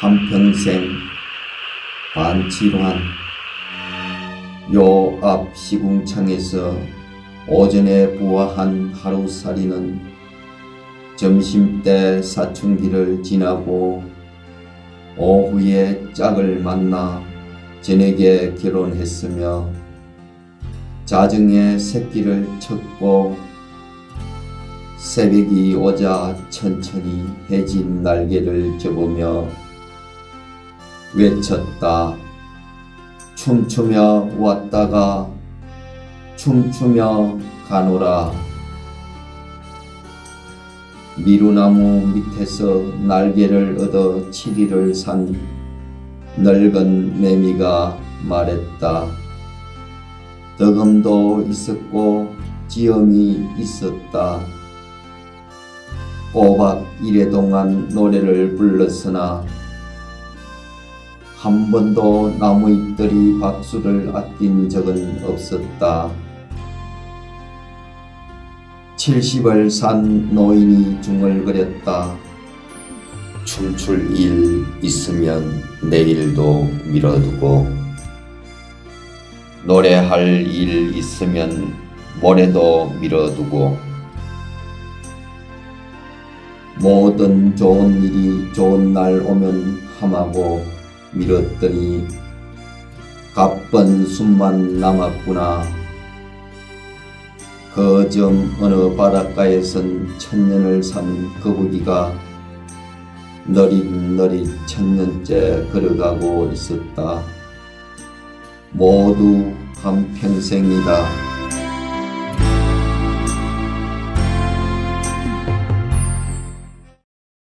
한평생 반치로한 요 앞 시궁창에서 오전에 부화한 하루살이는 점심때 사춘기를 지나고 오후에 짝을 만나 저녁에 결혼했으며 자정에 새끼를 쳤고 새벽이 오자 천천히 해진 날개를 접으며 외쳤다. 춤추며 왔다가 춤추며 가노라. 미루나무 밑에서 날개를 얻어 치리를 산 늙은 매미가 말했다. 덕음도 있었고 지엄이 있었다. 꼬박 이래 동안 노래를 불렀으나 한 번도 나무잎들이 박수를 아낀 적은 없었다. 70을 산 노인이 중얼거렸다. 춤출 일 있으면 내일도 미뤄두고 노래할 일 있으면 모레도 미뤄두고 모든 좋은 일이 좋은 날 오면 함하고 미뤘더니 가쁜 숨만 남았구나. 그점 어느 바닷가에선 천년을 산 거북이가 너릿너릿 천년째 걸어가고 있었다. 모두 한평생이다.